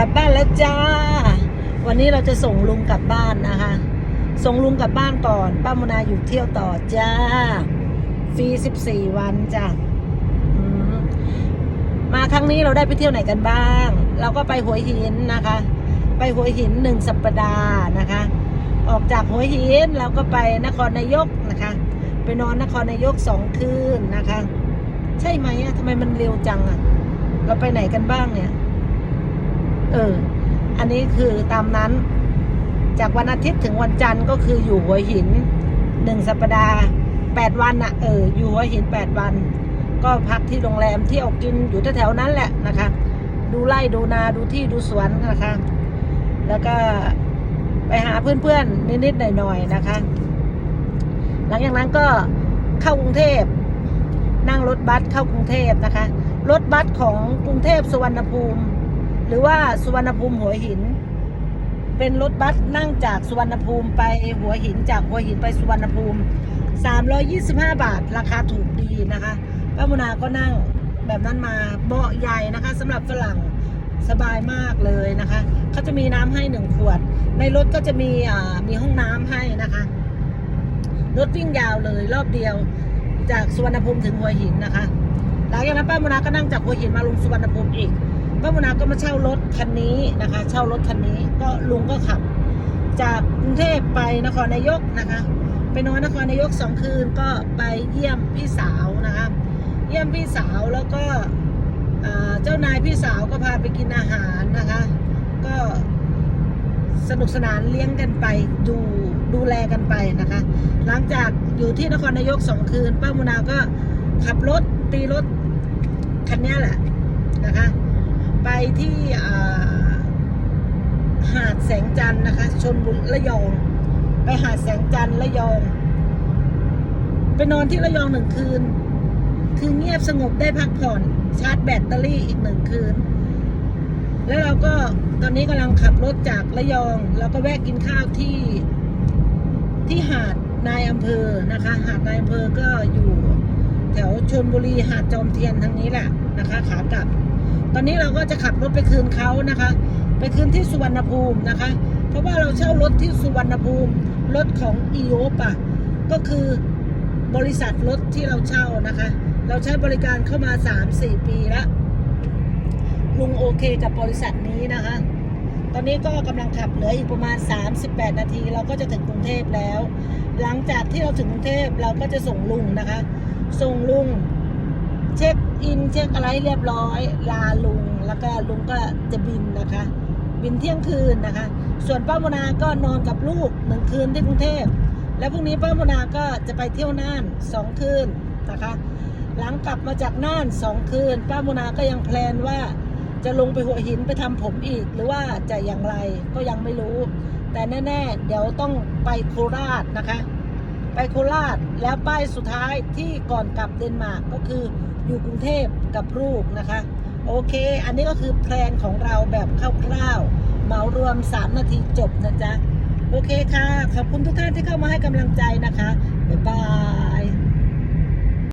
กลับบ้านแล้วจ้า วันนี้เราจะส่งลุงกลับบ้านนะคะ ส่งลุงกลับบ้านก่อน ป้ามนาอยู่เที่ยวต่อจ้า ฟรีสิบสี่วันจ้ะมมาครั้งนี้เราได้ไปเที่ยวไหนกันบ้าง เราก็ไปหัวหินนะคะ ไปหัวหินหนึ่งสัปดาห์นะคะ ออกจากหัวหินเราก็ไปนครนายกนะคะ ไปนอนนครนายกสองคืนนะคะ ใช่ไหมอะทำไมมันเร็วจังอะเราไปไหนกันบ้างเนี่ย เออ อันนี้คือตามนั้น จากวันอาทิตย์ถึงวันจันทร์ก็คืออยู่หัวหินหนึ่งสัปดาห์แปดวันอะเออ อยู่หัวหินแปดวัน ก็พักที่โรงแรมเที่ยวกินอยู่แถวๆนั้นแหละนะคะ ดูไร่ดูนาดูที่ดูสวนนะคะ แล้วก็ไปหาเพื่อนๆนิดๆหน่อยๆนะคะ หลังจากนั้นก็เข้ากรุงเทพนั่งรถบัสเข้ากรุงเทพนะคะ รถบัสของกรุงเทพสุวรรณภูมิ หรือว่าสุวรรณภูมิหัวหิน เป็นรถบัสนั่งจากสุวรรณภูมิไปหัวหินจากหัวหินไปสุวรรณภูมิ 325 บาท ราคาถูกดีนะคะป้ามุนาก็นั่งแบบนั้นมาเบาะใหญ่นะคะสำหรับฝรั่งสบายมากเลยนะคะเขาจะมีน้ำให้หนึ่งขวด ในรถก็จะมีอ่ามีห้องน้ำให้นะคะรถวิ่งยาวเลยรอบเดียวจากสุวรรณภูมิถึงหัวหินนะคะ หลังจากนั้นป้ามุนาก็นั่งจากหัวหินมาลงสุวรรณภูมิอีก ป้ามุนาก็มาเช่ารถคันนี้นะคะ เช่ารถคันนี้ก็ลุงก็ขับ จากกรุงเทพไปนครนายกนะคะ ไปนอนนครนายกสองคืนก็ไปเยี่ยมพี่สาวนะคะเยี่ยมพี่สาวแล้วก็เจ้านายพี่สาวก็พาไปกินอาหารนะคะ ก็สนุกสนานเลี้ยงกันไปดูดูแลกันไปนะคะ หลังจากอยู่ที่นครนายกสองคืนป้ามุนาก็ขับรถตีรถคันนี้แหละนะคะ ไปที่หาดแสงจันทร์นะคะ ชนบุรีระยอง ไปหาดแสงจันทร์ระยอง ไปนอนที่ระยองหนึ่งคืน คือเงียบสงบได้พักผ่อน ชาร์จแบตเตอรี่อีกหนึ่งคืน แล้วเราก็ตอนนี้กำลังขับรถจากระยอง แล้วก็แวะกินข้าวที่ที่หาดนายอำเภอนะคะ หาดนายอำเภอก็อยู่ แถวชนบุรีหาดจอมเทียนทางนี้แหละนะคะขากลับ ตอนนี้เราก็จะขับรถไปคืนเขานะคะ ไปคืนที่สุวรรณภูมินะคะ เพราะว่าเราเช่ารถที่สุวรรณภูมิรถของอีโอปะก็คือบริษัทรถที่เราเช่านะคะ เราใช้บริการเข้ามา 3-4 ปีแล้วลุงโอเคกับบริษัทนี้นะคะ ตอนนี้ก็กำลังขับเหลืออีกประมาณ 38 นาที เราก็จะถึงกรุงเทพแล้ว หลังจากที่เราถึงกรุงเทพเราก็จะส่งลุงนะคะ ส่งลุง เช็คอินเช็คอะไรเรียบร้อย ลาลุงแล้วก็ลุงก็จะบินนะคะ บินเที่ยงคืนนะคะ ส่วนป้าโมนาก็นอนกับลูกหนึ่งคืนที่กรุงเทพแล้วพรุ่งนี้ป้าโมนาก็จะไปเที่ยวน่านสองคืนนะคะ หลังกลับมาจากน่านสองคืน ป้าโมนาก็ยังแพลนว่าจะลงไปหัวหินไปทำผมอีก หรือว่าจะอย่างไรก็ยังไม่รู้ แต่แน่ๆ เดี๋ยวต้องไปโคราชนะคะ ไปโคราชแล้วป้ายสุดท้ายที่ก่อนกลับเดนมาร์กก็คือ อยู่กรุงเทพกับลูกนะคะ โอเค อันนี้ก็คือแพลนของเราแบบคร่าวๆเหมารวม 3 นาทีจบนะจ๊ะ โอเคค่ะ ขอบคุณทุกท่านที่เข้ามาให้กำลังใจนะคะ บ๊ายบาย